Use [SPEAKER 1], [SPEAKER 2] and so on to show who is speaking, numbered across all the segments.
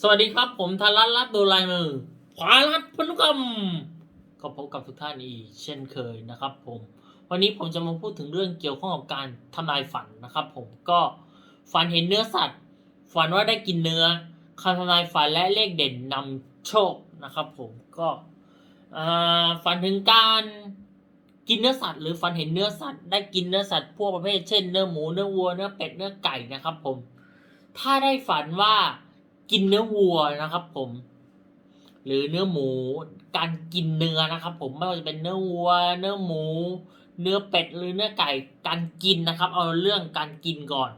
[SPEAKER 1] สวัสดีครับ ผมธารัตน์รัตน์โดลายมือ ขวารัดพนุกรรมก็พบกับทุกท่านอีกเช่นเคยนะครับ ผม วันนี้ผมจะมาพูดถึงเรื่องเกี่ยวข้องกับการทำนายฝันนะครับ ผมก็ฝันเห็นเนื้อสัตว์ ฝันว่าได้กินเนื้อคำทำนายฝันและเลขเด่นนำโชคนะครับ ผมก็ฝันถึงการกินเนื้อสัตว์หรือฝันเห็นเนื้อสัตว์ได้กินเนื้อสัตว์พวกประเภทเช่นเนื้อหมูเนื้อวัวเนื้อเป็ดเนื้อไก่นะครับ ผม ถ้าได้ฝันว่า กินเนื้อวัวนะครับผม หรือเนื้อหมู การกินเนื้อนะครับ ผมไม่ว่าจะเป็นเนื้อวัว เนื้อหมู เนื้อเป็ดหรือเนื้อไก่การกินนะครับ เอาเรื่องการกินก่อน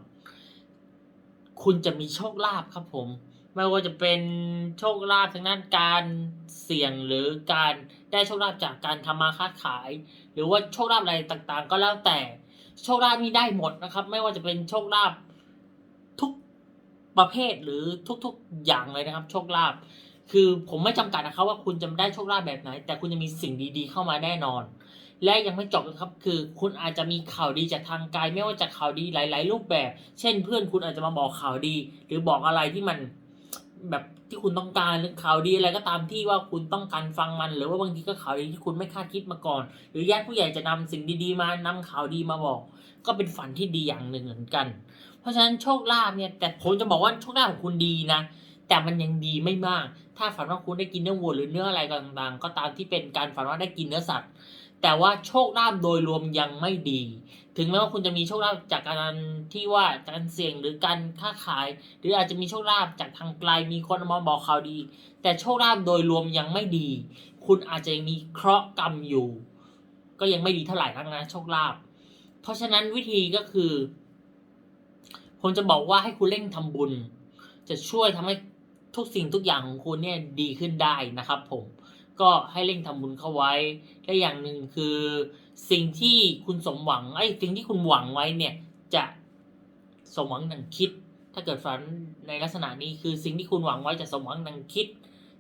[SPEAKER 1] คุณจะมีโชคลาภครับผม ไม่ว่าจะเป็นโชคลาภทางด้านการเสี่ยงหรือการได้โชคลาภจากการทำมาค้าขาย หรือว่าโชคลาภอะไรต่างๆ ก็แล้วแต่โชคลาภนี้ได้หมดนะครับ ไม่ว่าจะเป็นโชคลาภ ประเภทหรือทุกๆอย่างเลยนะครับ โชคลาภคือผมไม่จำกัดนะครับว่าคุณจะได้โชคลาภแบบไหน แต่คุณจะมีสิ่งดีๆเข้ามาแน่นอน และยังไม่จบนะครับ คือคุณอาจจะมีข่าวดีจากทางกายไม่ว่าจะข่าวดีหลาย ๆ รูปแบบ เช่น เพื่อนคุณอาจจะมาบอกข่าวดี หรือบอกอะไรที่มันแบบที่คุณต้องการหรือข่าวดีอะไรก็ตามที่ว่าคุณต้องการฟังมัน หรือว่าบางทีก็ข่าวดีที่คุณไม่คาดคิดมาก่อน หรือญาติผู้ใหญ่จะนำสิ่งดีๆมานำข่าวดีมาบอก ก็เป็นฝันที่ดีอย่างหนึ่งเหมือนกันเราะฉะนั้นโชคลาภเนี่ยแต่ผมจะบอกว่าโชคลาภของคุณดีนะแต่มันยังดีไม่มาก ถ้าฝันว่าคุณได้กินเนื้อวัวหรือเนื้ออะไรต่างๆ ก็ตามที่เป็นการฝันว่าได้กินเนื้อสัตว์ แต่ว่าโชคลาภโดยรวมยังไม่ดี ถึงแม้ว่าคุณจะมีโชคลาภจากการที่ว่าการเสี่ยงหรือการค้าขาย หรืออาจจะมีโชคลาภจากทางไกลมีคนมาบอกข่าวดี แต่โชคลาภโดยรวมยังไม่ดี คุณอาจจะยังมีเคราะห์กรรมอยู่ ก็ยังไม่ดีเท่าไหร่ทั้งนั้นโชคลาภเพราะฉะนั้นวิธีก็คือ ผมจะบอกว่าให้คุณเร่งทำบุญ จะช่วยทำให้ทุกสิ่งทุกอย่างของคุณเนี่ยดีขึ้นได้นะครับ ผมก็ให้เร่งทำบุญเข้าไว้และอย่างหนึ่งคือสิ่งที่คุณสมหวังไอ้สิ่งที่คุณหวังไว้เนี่ยจะสมหวังดังคิด ถ้าเกิดฝันในลักษณะนี้คือสิ่งที่คุณหวังไว้จะสมหวังดังคิด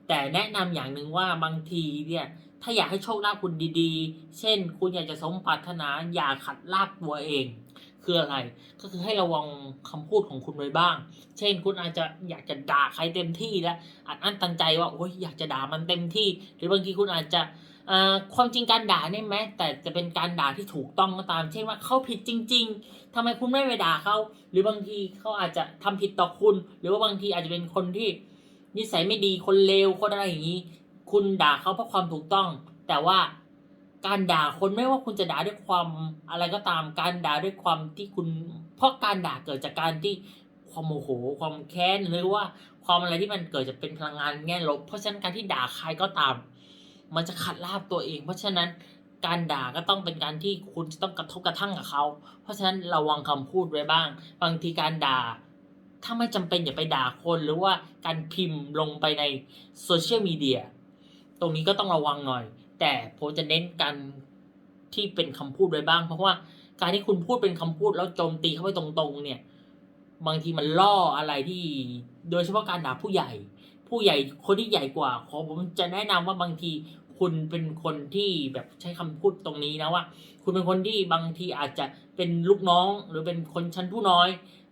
[SPEAKER 1] แต่แนะนำอย่างหนึ่งว่าบางทีเนี่ยถ้าอยากให้โชคลาภคุณดีๆ เช่น คุณอยากจะสมปรารถนาอย่าขัดลาบตัวเอง คืออะไร ก็คือให้ระวังคำพูดของคุณไว้บ้าง เช่นคุณอาจจะอยากจะด่าใครเต็มที่แล้วอัดอั้นตันใจว่าโอ้ยอยากจะด่ามันเต็มที่ หรือบางทีคุณอาจจะความจริงการด่าเนี่ยแม้แต่จะเป็นการด่าที่ถูกต้องก็ตาม เช่นว่าเขาผิดจริง ๆทำไมคุณไม่ไปด่าเขาหรือบางทีเขาอาจจะทำผิดต่อคุณ หรือว่าบางทีอาจจะเป็นคนที่นิสัยไม่ดีคนเลวคนอะไรอย่างนี้ คุณด่าเขาเพราะความถูกต้อง แต่ว่า การด่าคนไม่ว่าคุณจะด่าด้วยความอะไรก็ตาม การด่าด้วยความที่คุณ เพราะการด่าเกิดจากการที่ความโมโห ความแค้นหรือว่าความอะไรที่มันเกิดจากเป็นพลังงานแง่ลบ เพราะฉะนั้นการที่ด่าใครก็ตาม มันจะขัดลาบตัวเอง เพราะฉะนั้นการด่าก็ต้องเป็นการที่คุณจะต้องกระทบกระทั่งกับเขา เพราะฉะนั้นระวังคำพูดไว้บ้าง บางทีการด่า ถ้าไม่จำเป็นอย่าไปด่าคนหรือว่าการพิมพ์ลงไปในโซเชียลมีเดีย ตรงนี้ก็ต้องระวังหน่อย แต่ผมจะเน้นการที่เป็นคำพูดไว้บ้าง เพราะว่าการที่คุณพูดเป็นคำพูดแล้วโจมตีเข้าไปตรงๆ เนี่ย บางทีมันล่ออะไรที่ โดยเฉพาะการด่าผู้ใหญ่ ผู้ใหญ่คนที่ใหญ่กว่าขอผมจะแนะนำว่าบางทีคุณเป็นคนที่แบบใช้คำพูดตรงนี้นะว่า คุณเป็นคนที่บางทีอาจจะเป็นลูกน้อง หรือเป็นคนชั้นผู้น้อย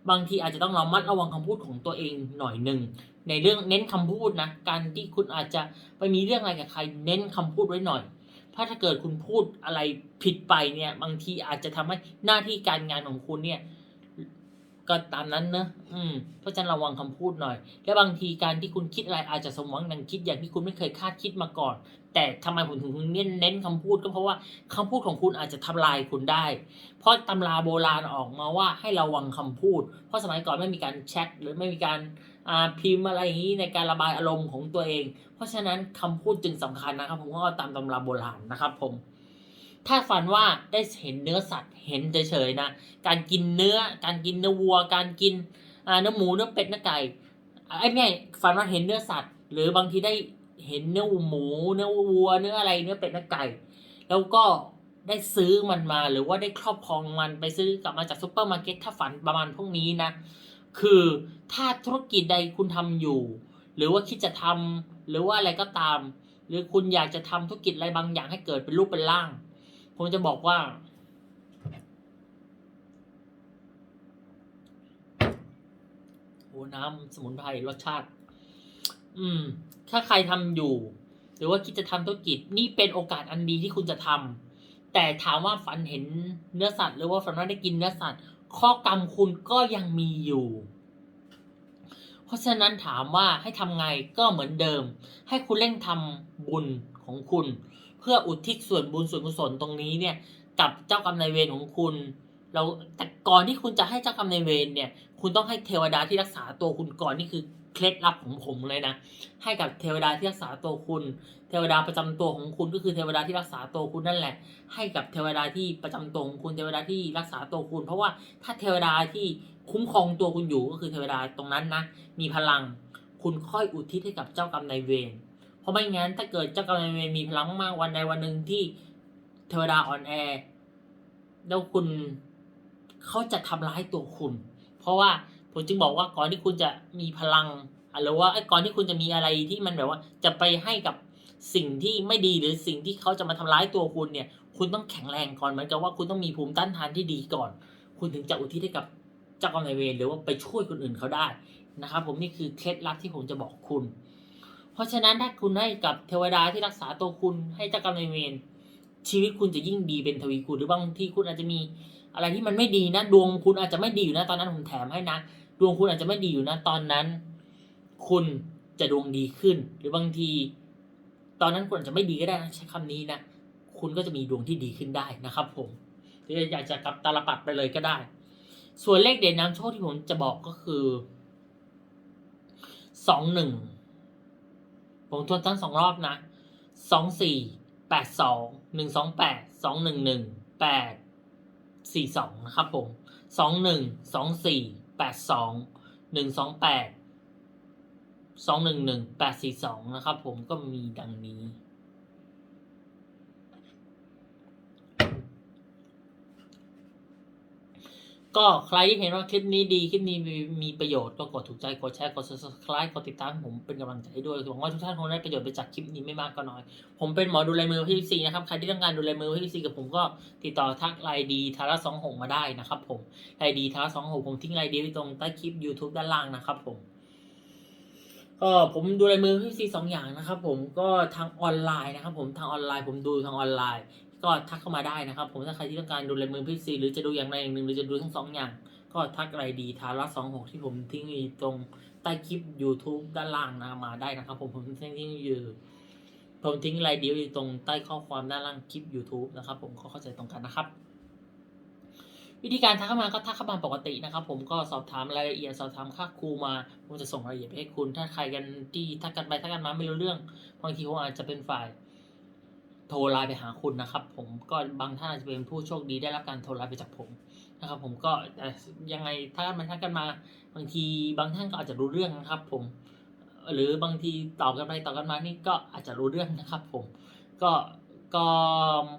[SPEAKER 1] บางทีอาจจะต้องระมัดระวังคำพูดของตัวเองหน่อยหนึ่ง ในเรื่องเน้นคำพูดนะ การที่คุณอาจจะไปมีเรื่องอะไรกับใครเน้นคำพูดไว้หน่อย เพราะถ้าเกิดคุณพูดอะไรผิดไปเนี่ย บางทีอาจจะทำให้หน้าที่การงานของคุณเนี่ย ก็ตามนั้นเนอะอืม เพราะฉะนั้นระวังคำพูดหน่อย และบางทีการที่คุณคิดอะไรอาจจะสมหวังดังคิดอย่างที่คุณไม่เคยคาดคิดมาก่อน แต่ทำไมผมถึงเน้นเน้นคำพูดก็เพราะว่าคำพูดของคุณอาจจะทำลายคุณได้ เพราะตำราโบราณออกมาว่าให้ระวังคำพูด เพราะสมัยก่อนไม่มีการแชทหรือไม่มีการ พิมพ์อะไรอย่างนี้ในการระบายอารมณ์ของตัวเอง เพราะฉะนั้นคำพูดจึงสำคัญนะครับ ผมก็เอาตามตำราโบราณนะครับ ผม ถ้าฝันว่าได้เห็นเนื้อสัตว์เห็นเฉยๆนะ การกินเนื้อ การกินเนื้อวัว การกินเนื้อหมูเนื้อเป็ดเนื้อไก่ไอ้ไม่ฝันว่าเห็นเนื้อสัตว์ หรือบางทีได้เห็นเนื้อหมู เนื้อวัว เนื้ออะไรเนื้อเป็ดเนื้อไก่ แล้วก็ได้ซื้อมันมาหรือว่าได้ครอบครองมันไปซื้อกลับมาจากซุปเปอร์มาร์เก็ตถ้าฝันประมาณพวกนี้นะ คือถ้าธุรกิจใดคุณทำอยู่ หรือว่าคิดจะทำหรือว่าอะไรก็ตาม หรือคุณอยากจะทำธุรกิจอะไรบางอย่างให้เกิดเป็นรูปเป็นร่าง ผมจะบอกว่า โอ้น้ำสมุนไพรรสชาติ อืม ถ้าใครทำอยู่ หรือว่าคิดจะทำธุรกิจนี่เป็นโอกาสอันดีที่คุณจะทำแต่ถามว่าฝันเห็นเนื้อสัตว์ หรือว่าฝันว่าได้กินเนื้อสัตว์ ข้อกรรมคุณก็ยังมีอยู่ เพราะฉะนั้นถามว่าให้ทำไงก็เหมือนเดิม ให้คุณเร่งทำบุญของคุณ เพื่ออุทิศส่วนบุญส่วนกุศลตรงนี้เนี่ย กับเจ้ากรรมนายเวรของคุณ เราแต่ก่อนที่คุณจะให้เจ้ากรรมนายเวรเนี่ย คุณต้องให้เทวดาที่รักษาตัวคุณก่อนนี่คือ เคล็ดลับของผมเลยนะ ให้กับเทวดาที่รักษาตัวคุณ เทวดาประจำตัวของคุณก็คือเทวดาที่รักษาตัวคุณนั่นแหละ ให้กับเทวดาที่ประจำตัวของคุณเทวดาที่รักษาตัวคุณ เพราะว่าถ้าเทวดาที่คุ้มครองตัวคุณอยู่ก็คือเทวดาตรงนั้นนะ มีพลัง คุณค่อยอุทิศให้กับเจ้ากรรมนายเวรเพราะไม่งั้นถ้าเกิดเจ้ากรรมนายเวรมีพลังมากวันใดวันหนึ่งที่เทวดาอ่อนแอแล้วคุณเขาจะทำร้ายตัวคุณ เพราะว่า ผมจึงบอกว่าก่อนที่คุณจะมีพลังหรือว่าไอ้ก่อนที่คุณจะมีอะไรที่มันแบบว่า จะไปให้กับสิ่งที่ไม่ดีหรือสิ่งที่เขาจะมาทำร้ายตัวคุณเนี่ย คุณต้องแข็งแรงก่อนเหมือนกับว่าคุณต้องมีภูมิต้านทานที่ดีก่อน คุณถึงจะอุทิศให้กับเจ้ากรรมนายเวรหรือว่าไปช่วยคนอื่นเขาได้นะครับ ผมนี่คือเคล็ดลับที่ผมจะบอกคุณ เพราะฉะนั้นถ้าคุณให้กับเทวดาที่รักษาตัวคุณให้เจ้ากรรมนายเวรชีวิตคุณจะยิ่งดีเป็นทวีคูณหรือบางที่คุณอาจจะมีอะไรที่มันไม่ดีนะดวงคุณอาจจะไม่ดีอยู่นะตอนนั้นผมแถมให้นะ ดวงคุณอาจจะไม่ดีอยู่นะตอนนั้น คุณจะดวงดีขึ้น หรือบางที ตอนนั้นคุณอาจจะไม่ดีก็ได้นะใช้คำนี้นะคุณก็จะมีดวงที่ดีขึ้นได้นะครับผมหรืออยากจะกลับตาลปัดไปเลยก็ได้ ส่วนเลขเด่นนำโชคที่ผมจะบอกก็คือสองหนึ่งผมทวนตั้งสองรอบนะสองสี่แปดสองหนึ่งสองแปดสองหนึ่งหนึ่งแปดสี่สองนะครับผมสองหนึ่งสองสี่ แปดสองหนึ่งสองแปดสองหนึ่งหนึ่งแปดสี่สองนะครับผมก็มีดังนี้ ก็ใครที่เห็นว่าคลิปนี้ดี คลิปนี้มีมีประโยชน์ก็กดถูกใจ กดแชร์ กด subscribe กดติดตามให้ผมเป็นกำลังใจให้ด้วยหวังว่าทุกท่านคงได้ประโยชน์ไปจากคลิปนี้ไม่มากก็น้อย ผมเป็นหมอดูลายมือพี่ซีนะครับ ใครที่ต้องการดูลายมือพี่ซีกับผมก็ติดต่อทักไลน์ดีทาร่าสองหกมาได้นะครับผมไลน์ดีทาร่าสองหกผมทิ้งไลน์ดีไว้ตรงใต้คลิป YouTube ด้านล่างนะครับผมก็ผมดูลายมือพี่ซีสองอย่างนะครับผมก็ทางออนไลน์นะครับผมทางออนไลน์ผมดูทางออนไลน์ ก็ทักเข้ามาได้นะครับ ผมถ้าใครที่ต้องการดูลายมือพี่ซีหรือจะดูอย่างใดอย่างหนึ่งหรือจะดูทั้งสองอย่าง ก็ทักไลน์ดีทาร่าสองหกที่ผมทิ้งอยู่ตรงใต้คลิป YouTube ด้านล่างนะมาได้นะครับ ผมผมทิ้งทิ้งอยู่ผมทิ้งไลน์เดียวอยู่ตรงใต้ข้อความด้านล่างคลิป YouTube นะครับผมก็เข้าใจตรงกันนะครับวิธีการทักเข้ามาก็ทักเข้ามาปกตินะครับ ผมก็สอบถามรายละเอียดสอบถามค่าครูมาผมจะส่งรายละเอียดไปให้คุณ ถ้าใครกันที่ทักกันไปทักกันมาไม่รู้เรื่องบางทีผมอาจจะเป็นฝ่าย โทรไลน์ไปหาคุณนะครับ ผมก็บางท่านอาจจะเป็นผู้โชคดีได้รับการโทรไลน์ไปจากผมนะครับ ผมก็แต่ยังไงถ้ามันทักกันมาบางทีบางท่านก็อาจจะรู้เรื่องนะครับ ผม หรือบางทีตอบกันไปตอบกันมานี่ก็อาจจะรู้เรื่องนะครับ ผมก็ก็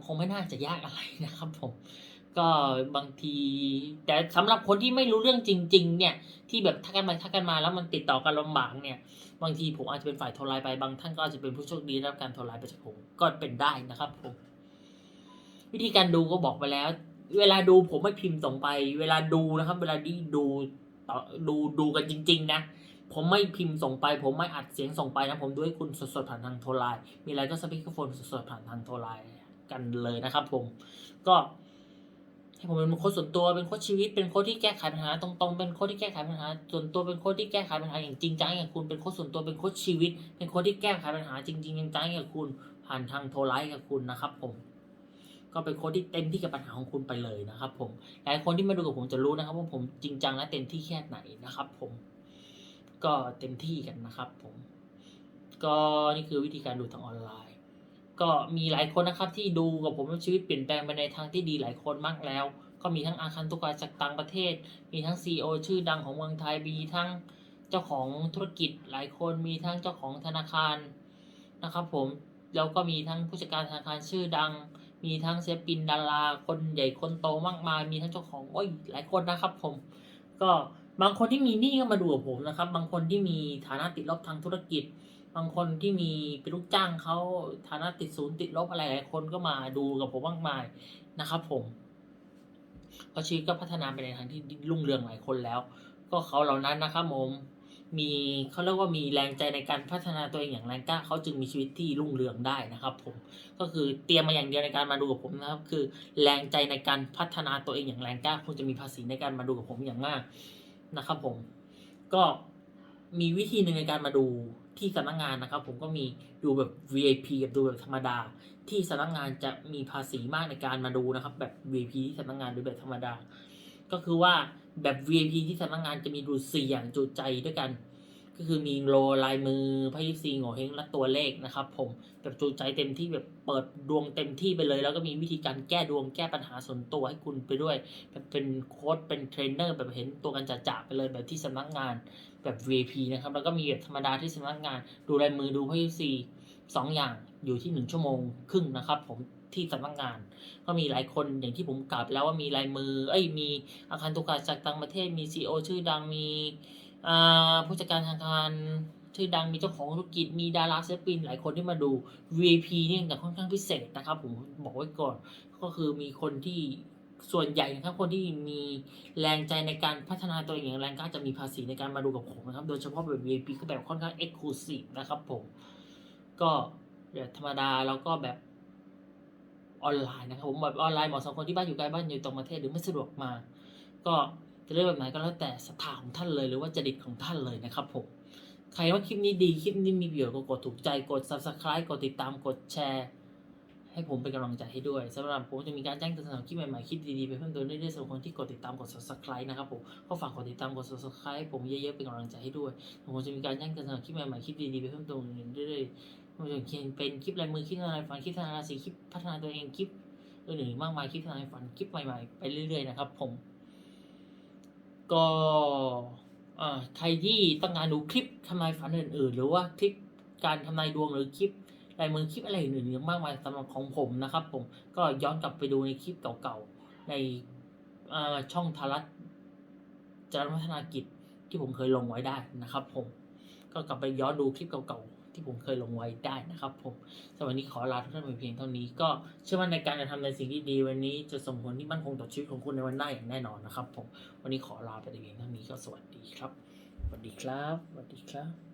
[SPEAKER 1] คงไม่น่าจะยากอะไรนะครับ ผม ก็บางที แต่สำหรับคนที่ไม่รู้เรื่องจริง ๆ เนี่ย ที่แบบทักกันมาทักกันมาแล้วมันติดต่อกันลำบากเนี่ย บางทีผมอาจจะเป็นฝ่ายโทรไลน์ไปบางท่านก็อาจจะเป็นผู้โชคดีรับการโทรไลน์ไปจากผมก็เป็นได้นะครับผมวิธีการดูก็บอกไปแล้ว เวลาดูผมไม่พิมพ์ส่งไป เวลาดูนะครับ เวลาที่ดูต่อดูดูกันจริง ๆ นะผมไม่พิมพ์ส่งไป ผมไม่อัดเสียงส่งไปนะ ผมดูให้คุณสดๆผ่านทางโทรไลน์มีอะไรก็สปีกเกอร์โฟนสดๆผ่านทางโทรไลน์กันเลยนะครับผมก็ ให้ผมเป็นโค้ชส่วนตัวเป็นโค้ชชีวิตเป็นโค้ชที่แก้ไขปัญหาตรงๆเป็นโค้ชที่แก้ไขปัญหาส่วนตัวเป็นโค้ชที่แก้ไขปัญหาอย่างจริงจังอย่างคุณเป็นโค้ชส่วนตัวเป็นโค้ชชีวิต เป็นโค้ชที่แก้ไขปัญหาจริงๆจังอย่างคุณ ผ่านทางโทรไลน์กับคุณนะครับ ผม ก็เป็นโค้ชที่เต็มที่กับปัญหาของคุณไปเลยนะครับ ผมหลายคนที่มาดูกับผมจะรู้นะครับว่าผมจริงจังและเต็มที่แค่ไหนนะครับ ผม ก็เต็มที่กันนะครับ ผม ก็นี่คือวิธีการดูทางออนไลน์ ก็มีหลายคนนะครับที่ดูกับผมชีวิตเปลี่ยนแปลงไปในทางที่ดีหลายคนมากแล้ว ก็มีทั้งอาคันตุกาจากต่างประเทศ มีทั้ง CEO ชื่อดังของเมืองไทยมีทั้งเจ้าของธุรกิจหลายคนมีทั้งเจ้าของธนาคารนะครับ ผมแล้วก็มีทั้งผู้จัดการธนาคารชื่อดัง มีทั้งศิลปินดาราคนใหญ่คนโตมากมาย มีทั้งเจ้าของโอ้ยหลายคนนะครับ ผม ก็บางคนที่มีหนี้ก็มาดูกับผมนะครับ บางคนที่มีฐานะติดลบทางธุรกิจ บางคนที่มีเป็นลูกจ้างเขาฐานะติดศูนย์ติดลบอะไรหลายคนก็มาดูกับผมมากมายนะครับ ผมก็ชีวิตก็พัฒนาไปในทางที่รุ่งเรืองหลายคนแล้ว ก็เขาเหล่านั้นนะครับผมมีเขาเรียกว่ามีแรงใจในการพัฒนาตัวเองอย่างแรงกล้าเขาจึงมีชีวิตที่รุ่งเรืองได้นะครับ ผมก็คือเตรียมมาอย่างเดียวในการมาดูกับผมนะครับ คือแรงใจในการพัฒนาตัวเองอย่างแรงกล้าคุณจะมีภาษีในการมาดูกับผมอย่างมากนะครับ ผมก็มีวิธีหนึ่งในการมาดู ที่สำนักงานนะครับ ผมก็มีดูแบบ VIP กับดูแบบธรรมดา ที่สำนักงานจะมีภาษีมากในการมาดูนะครับ แบบ VIP ที่สำนักงานหรือแบบธรรมดา ก็คือว่าแบบ VIP ที่สำนักงานจะมีดูสี่อย่างจูใจด้วยกัน ก็คือมีโลลายมือไพ่ยิปซีโง่เฮงและตัวเลขนะครับ ผมแบบจูใจเต็มที่แบบเปิดดวงเต็มที่ไปเลย แล้วก็มีวิธีการแก้ดวงแก้ปัญหาส่วนตัวให้คุณไปด้วยแบบเป็นโค้ดเป็นเทรนเนอร์แบบเห็นตัวกันจะๆไปเลยแบบที่สำนักงาน แบบ VIP นะครับ แล้วก็มีแบบธรรมดาที่สำนักงานดูลายมือดูพ่ยิปซีสองอย่างอยู่ที่หนึ่งชั่วโมงครึ่งนะครับ ผมที่สำนักงาน ก็มีหลายคนอย่างที่ผมกล่าวแล้วว่ามีลายมือ เอ้ยมีอาคารตุกาจากต่างประเทศมีซีอชื่อดังมีผู้จัดการธนาคารชื่อดังมีเจ้าของธุรกิจมีดาราศิลปิน หลายคนที่มาดู VIP เนี่ยแต่ค่อนข้างพิเศษนะครับ ผมบอกไว้ก่อนก็คือมีคนที่ ส่วนใหญ่นะครับคนที่มีแรงใจในการพัฒนาตัวเองอย่างแรงกล้าจะมีภาษีในการมาดูกับผมนะครับ โดยเฉพาะแบบ VIP ก็แบบค่อนข้าง Exclusive นะครับผม ก็แบบธรรมดาแล้วก็แบบออนไลน์นะครับผมแบบออนไลน์เหมาะสำหรับคนที่บ้านอยู่ไกลบ้านอยู่ต่างประเทศหรือไม่สะดวกมา ก็จะเลือกแบบไหนก็แล้วแต่ศรัทธาของท่านเลยหรือว่าจริตของท่านเลยนะครับผมใครว่าคลิปนี้ดีคลิปนี้มีประโยชน์ก็กดถูกใจกด subscribe กดติดตามกดแชร์ ให้ผมเป็นกำลังใจให้ด้วยสำหรับผมจะมีการแจ้งเตือนสำหรับคลิปใหม่ๆคลิปดีๆไปเพิ่มเติมเรื่อยๆสำหรับคนที่กดติดตามกด subscribe นะครับผมก็ฝากกดติดตามกด subscribe ให้ผมเยอะๆเป็นกำลังใจให้ด้วยผมจะมีการแจ้งเตือนสำหรับคลิปใหม่ๆคลิปดีๆไปเพิ่มเติมเรื่อยๆไม่ว่าจะเป็นคลิปลายมือคลิปอะไรฝันคลิปทางราศีคลิปพัฒนาตัวเองคลิปอื่นๆมากมายคลิปทนายฝันคลิปใหม่ๆไปเรื่อยๆนะครับ ผม ก็ใครที่ต้องการดูคลิปทำนายฝันอื่น ๆ หรือว่าคลิปการทำนายดวงหรือคลิป ลายมือคลิปอะไรอื่นๆมากมายสำหรับของผมนะครับ ผมก็ย้อนกลับไปดูในคลิปเก่าๆในช่องทารัตจารวัฒนากิจที่ผมเคยลงไว้ได้นะครับ ผมก็กลับไปย้อนดูคลิปเก่าๆที่ผมเคยลงไว้ได้นะครับ ผมสำหรับวันนี้ขอลาทุกท่านไปเพียงเท่านี้ก็เชื่อมั่นในการจะทำในสิ่งที่ดีวันนี้จะส่งผลที่มั่นคงต่อชีวิตของคุณในวันหน้าอย่างแน่นอนนะครับ ผมวันนี้ขอลาไปเพียงเท่านี้ก็สวัสดีครับสวัสดีครับสวัสดีครับ